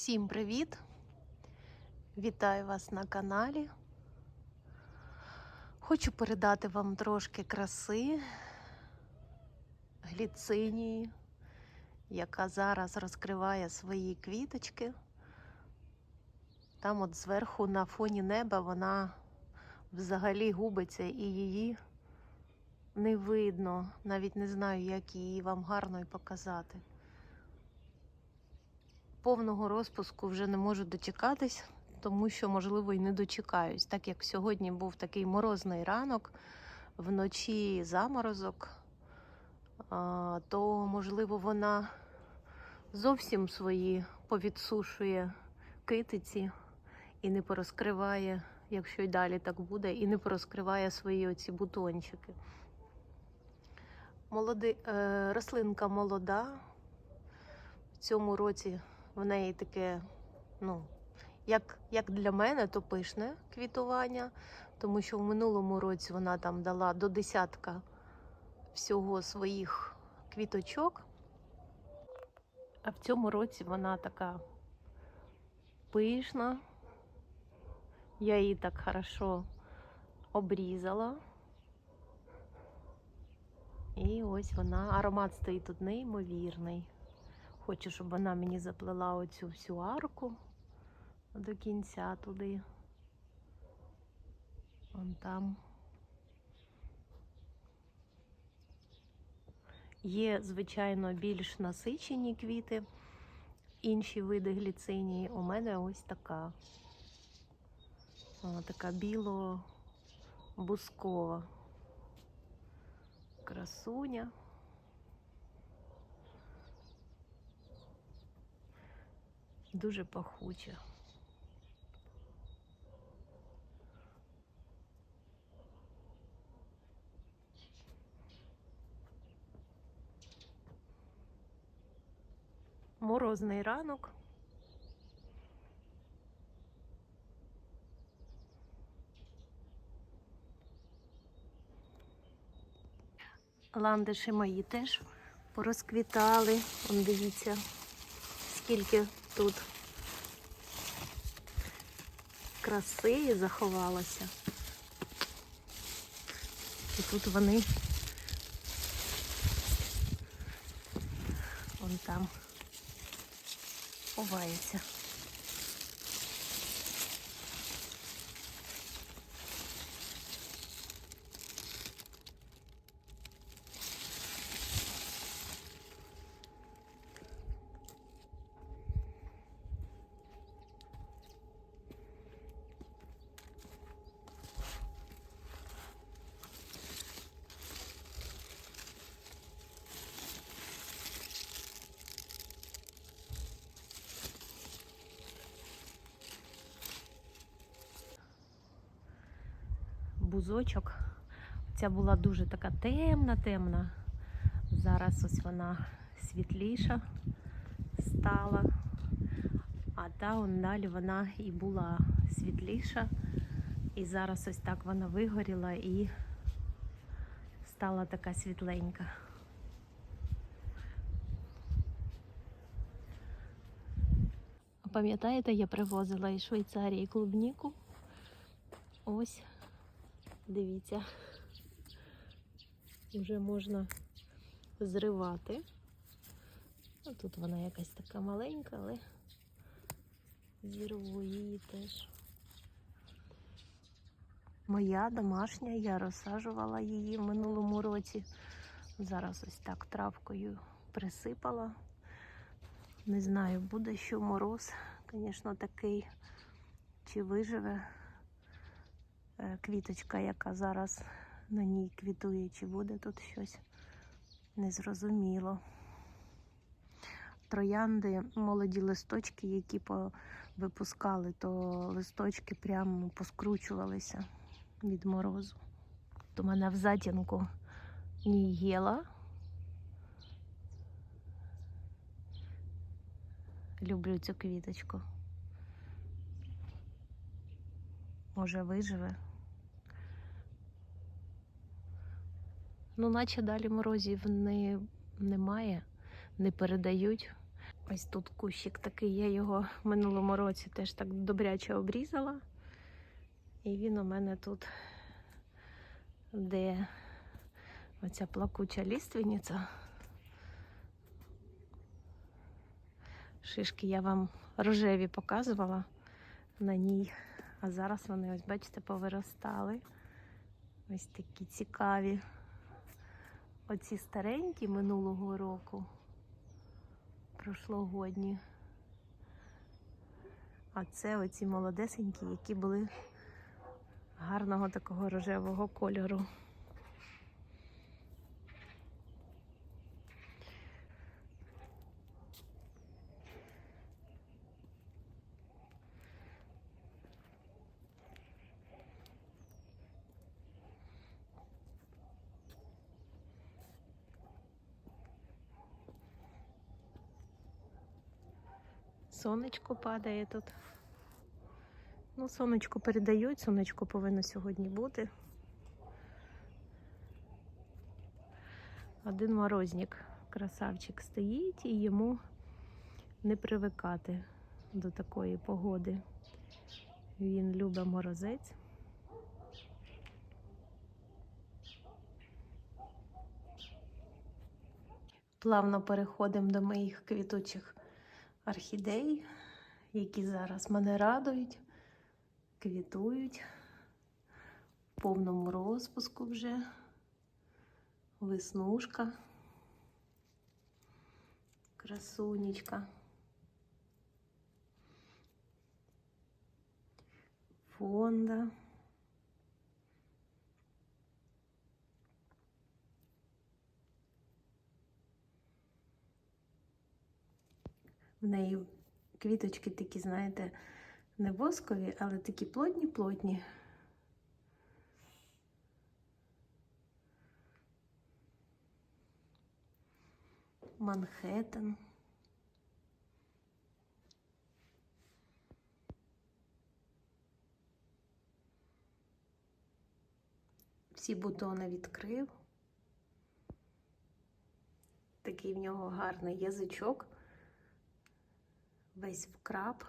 Всім привіт! Вітаю вас на каналі. Хочу передати вам трошки краси гліцинії, яка зараз розкриває свої квіточки. Там от зверху на фоні неба вона взагалі губиться і її не видно. Навіть не знаю, як її вам гарно і показати повного розпуску вже не можу дочекатись, тому що, можливо, і не дочекаюсь. Так як сьогодні був такий морозний ранок, вночі заморозок, то, можливо, вона зовсім свої повідсушує китиці і не порозкриває, якщо й далі так буде, і не порозкриває свої оці бутончики. Молоди, е, рослинка молода. В цьому році в неї таке, ну, як, як для мене, то пишне квітування, тому що в минулому році вона там дала до десятка всього своїх квіточок. А в цьому році вона така пишна. Я її так хорошо обрізала. І ось вона, аромат стоїть тут неймовірний. Хочу, щоб вона мені заплела оцю всю арку до кінця туди. Вон там. Є, звичайно, більш насичені квіти, інші види гліцинії. У мене ось така. Вона така біло-бускова красуня. Дуже пахуча. Морозний ранок. Ландиші мої теж порозквітали. Он дивіться, скільки тут краси заховалося. І тут вони вон там ховаються. Бузочок. Ця була дуже така темна, темна. Зараз ось вона світліша стала. А та далі вона і була світліша. І зараз ось так вона вигоріла і стала така світленька. Пам'ятаєте, я привозила із Швейцарії клубніку. Ось Дивіться, вже можна зривати. Тут вона якась така маленька, але зірву її теж. Моя домашня, я розсаджувала її в минулому році. Зараз ось так травкою присипала. Не знаю, буде що мороз, звісно, такий, чи виживе. Е, квіточка, яка зараз на ній квітує, чи буде тут щось незрозуміло. Троянди, молоді листочки, які випускали, то листочки прямо поскручувалися від морозу. У мене в затінку нігела. Люблю цю квіточку. Може виживе. Ну, наче далі морозів не, немає, не передають. Ось тут кущик такий, я його в минулому році теж так добряче обрізала. І він у мене тут, де оця плакуча ліственниця. Шишки я вам рожеві показувала на ній. А зараз вони, ось, бачите, повиростали. Ось такі цікаві. Оці старенькі минулого року, прошлогодні. А це оці молодесенькі, які були гарного такого рожевого кольору. Сонечко падає тут. Ну, сонечко передають, сонечко повинно сьогодні бути. Один морозник, красавчик стоїть і йому не привикати до такої погоди. Він любить морозець. Плавно переходимо до моїх квітучих орхідей, які зараз мене радують, квітують в повному розпуску вже. Веснушка, красунечка. Фонда. В неї квіточки такі, знаєте, не воскові, але такі плотні-плотні. Манхеттен. Всі бутони відкрив. Такий в нього гарний язичок весь вкраб.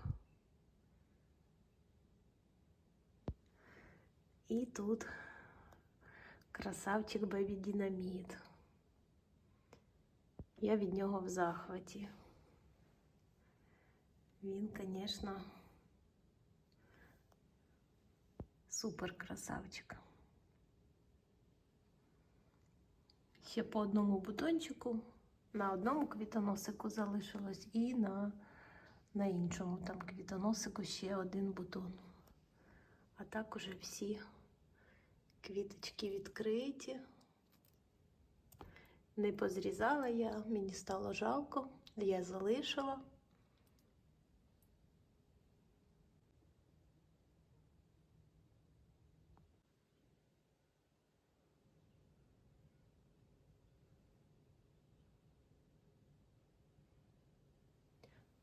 І тут красавчик Бебі Дінаміт. Я від нього в захваті. Він, звісно, супер красавчик. Ще по одному бутончику на одному квітоносику залишилось і на на іншому там квітоносику ще один бутон. А так уже всі квіточки відкриті. Не позрізала я, мені стало жалко, я залишила.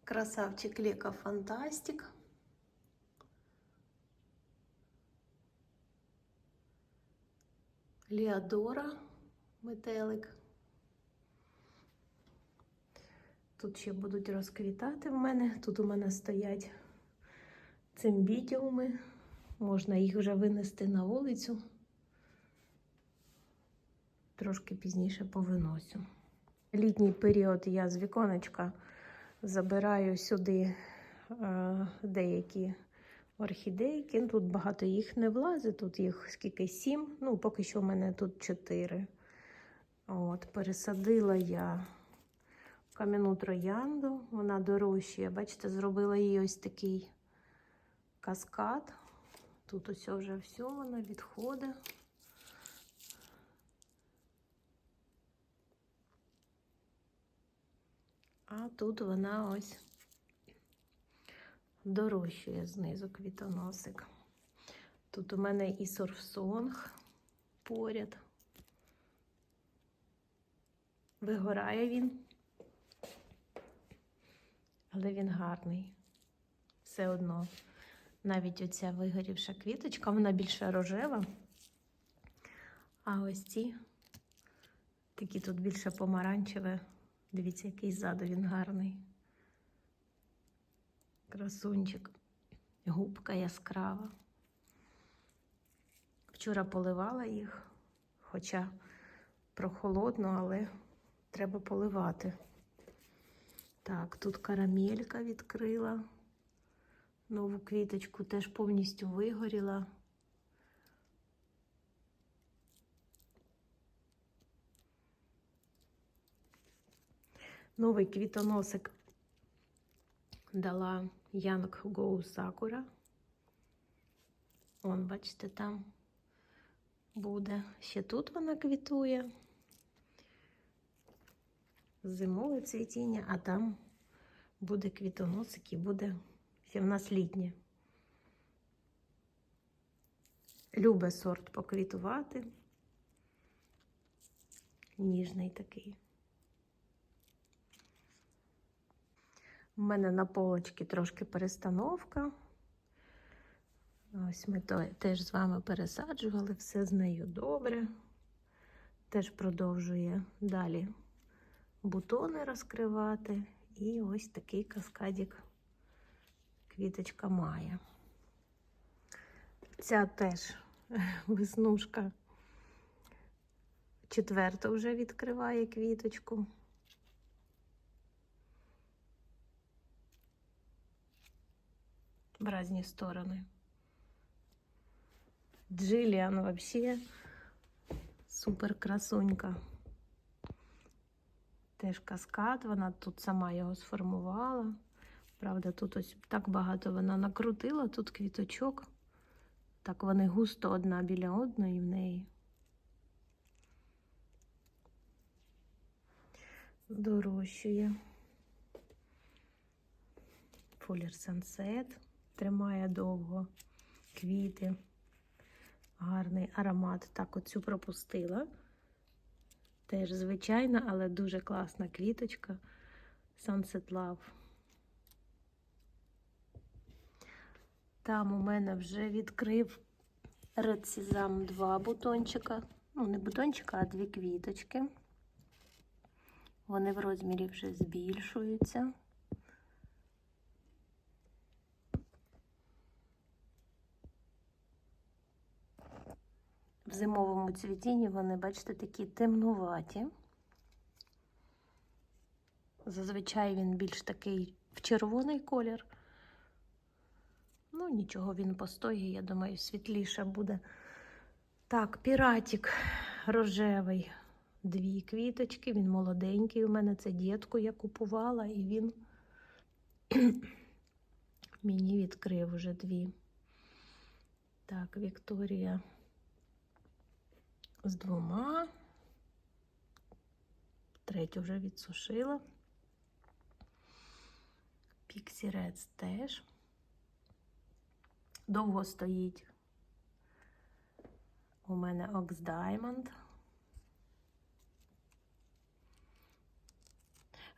Красавчик Лека Фантастик. Леодора метелик. Тут ще будуть розквітати в мене. Тут у мене стоять цимбідіуми. Можна їх вже винести на вулицю. Трошки пізніше повиносю. Літній період я з віконечка забираю сюди е, деякі орхідейки. Тут багато їх не влазить, тут їх скільки сім. Ну, поки що в мене тут чотири. От, Пересадила я кам'яну троянду, вона дорожча. Бачите, зробила їй ось такий каскад. Тут ось вже все, вона відходить. А тут вона ось дорощує знизу квітоносик. Тут у мене і сорфсонг поряд. Вигорає він, але він гарний. Все одно. Навіть оця вигорівша квіточка, вона більше рожева. А ось ці такі тут більше помаранчеве. Дивіться, який ззаду він гарний. Красунчик. Губка яскрава. Вчора поливала їх, хоча прохолодно, але треба поливати. Так, тут карамелька відкрила. Нову квіточку теж повністю вигоріла. Новий квітоносик дала Young Go Sakura. Вон, бачите, там буде. Ще тут вона квітує. Зимове цвітіння, а там буде квітоносик і буде в нас літнє. Любе сорт поквітувати. Ніжний такий. У мене на полочці трошки перестановка. Ось ми теж з вами пересаджували, все з нею добре. Теж продовжує далі бутони розкривати. І ось такий каскадик квіточка має. Ця теж веснушка четверта вже відкриває квіточку. В різні сторони. Джиліан вообще супер красунька. Теж каскад, вона тут сама його сформувала. Правда, тут ось так багато вона накрутила, тут квіточок. Так вони густо одна біля одної в неї. Дорощує. Фулір Сансет тримає довго квіти. Гарний аромат. Так, оцю пропустила. Теж звичайна, але дуже класна квіточка. Sunset Love. Там у мене вже відкрив Red Sesame 2 бутончика. Ну, не бутончика, а дві квіточки. Вони в розмірі вже збільшуються. В зимовому цвітінні вони, бачите, такі темнуваті. Зазвичай він більш такий в червоний колір. Ну, нічого, він постоїть, я думаю, світліше буде. Так, піратик рожевий. Дві квіточки, він молоденький. У мене це дітку я купувала, і він мені відкрив вже дві. Так, Вікторія з двома. Третю вже відсушила. Піксі Редс теж. Довго стоїть. У мене Ox Diamond.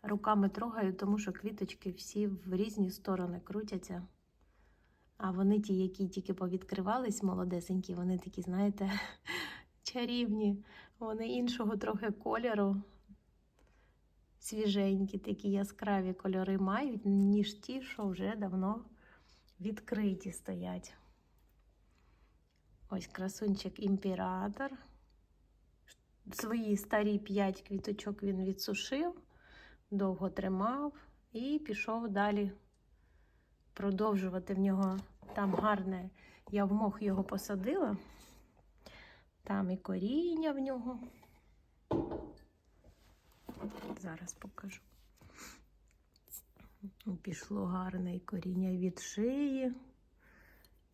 Руками трогаю, тому що квіточки всі в різні сторони крутяться. А вони ті, які тільки повідкривались, молодесенькі, вони такі, знаєте, чарівні. Вони іншого трохи кольору. Свіженькі, такі яскраві кольори мають, ніж ті, що вже давно відкриті стоять. Ось красунчик імператор. Свої старі п'ять квіточок він відсушив, довго тримав і пішов далі продовжувати в нього. Там гарне, я в мох його посадила, там і коріння в нього. Зараз покажу. Пішло гарне і коріння від шиї.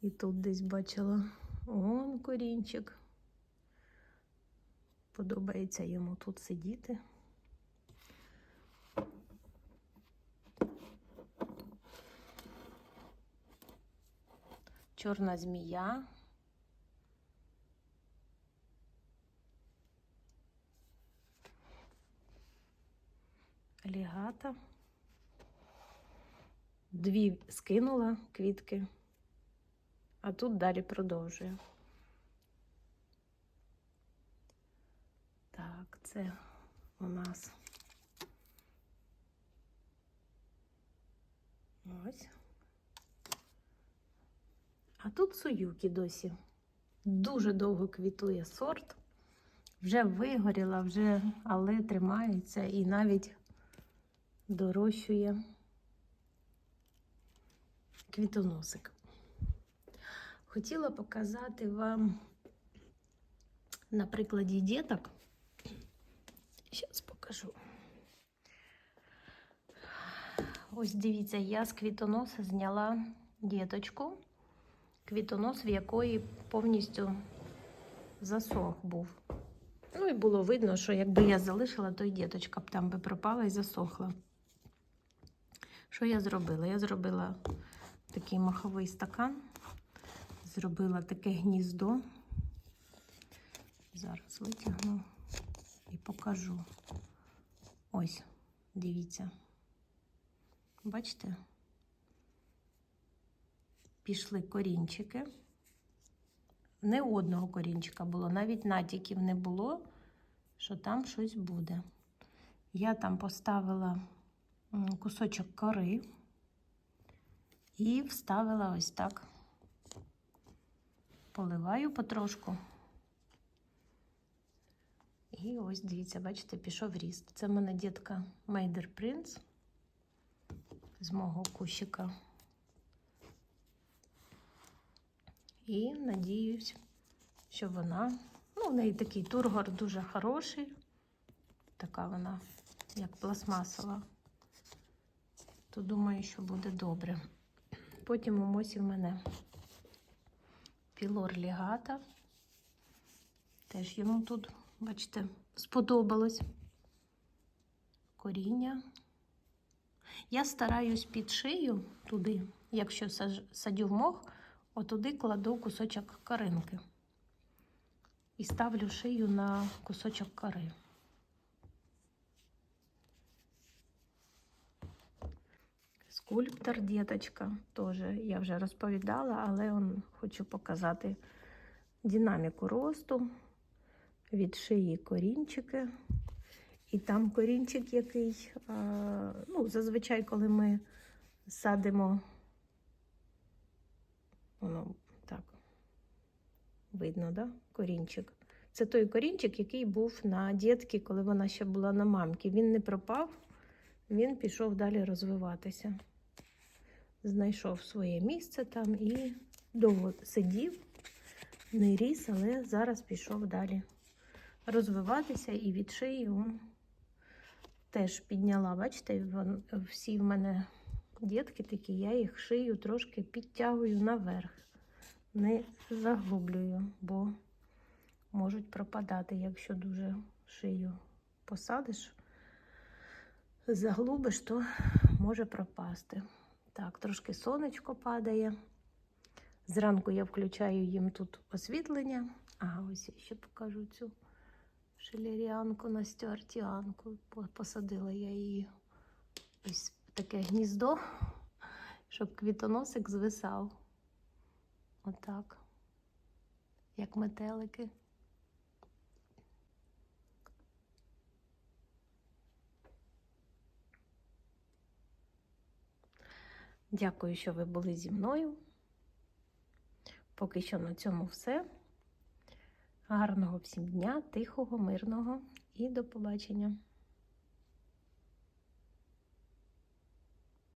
І тут десь бачила он корінчик. Подобається йому тут сидіти. Чорна змія. Алігата. Дві скинула квітки, а тут далі продовжує. Так, це у нас ось А тут суюки досі. Дуже довго квітує сорт. Вже вигоріла, вже, але тримається і навіть дорощує квітоносик. Хотіла показати вам на прикладі діток. Зараз покажу. Ось дивіться, я з квітоноса зняла діточку, квітонос, в якої повністю засох був. Ну і було видно, що якби я залишила, то й діточка б там би пропала і засохла. Що я зробила? Я зробила такий маховий стакан, зробила таке гніздо. Зараз витягну і покажу. Ось, дивіться. Бачите? Пішли корінчики. Не одного корінчика було, навіть натяків не було, що там щось буде. Я там поставила кусочок кори і вставила ось так. Поливаю потрошку. І ось дивіться, бачите, пішов ріст. Це в мене дітка Мейдер Принц з мого кущика. І надіюсь, що вона, ну, в неї такий тургор дуже хороший. Така вона, як пластмасова. То думаю, що буде добре. Потім у в мене пілор лігата. Теж йому тут, бачите, сподобалось коріння. Я стараюсь під шию туди, якщо садю в мох, отуди кладу кусочок каринки. І ставлю шию на кусочок кори. Скульптор діточка теж я вже розповідала, але он, хочу показати динаміку росту від шиї корінчики. І там корінчик який, ну, зазвичай, коли ми садимо, воно так, видно, да? корінчик. Це той корінчик, який був на дітки, коли вона ще була на мамці. Він не пропав, він пішов далі розвиватися. Знайшов своє місце там і довго сидів, не ріс, але зараз пішов далі розвиватися і від шиї он теж підняла. Бачите, всі в мене дітки такі, я їх шию трошки підтягую наверх, не заглублюю, бо можуть пропадати, якщо дуже шию посадиш, заглубиш, то може пропасти. Так, трошки сонечко падає. Зранку я включаю їм тут освітлення. А ось я ще покажу цю шелеріанку Настю Артіанку. По- Посадила я її ось таке гніздо, щоб квітоносик звисав. Отак. Як метелики. Дякую, що ви були зі мною. Поки що на цьому все. Гарного всім дня, тихого, мирного і до побачення!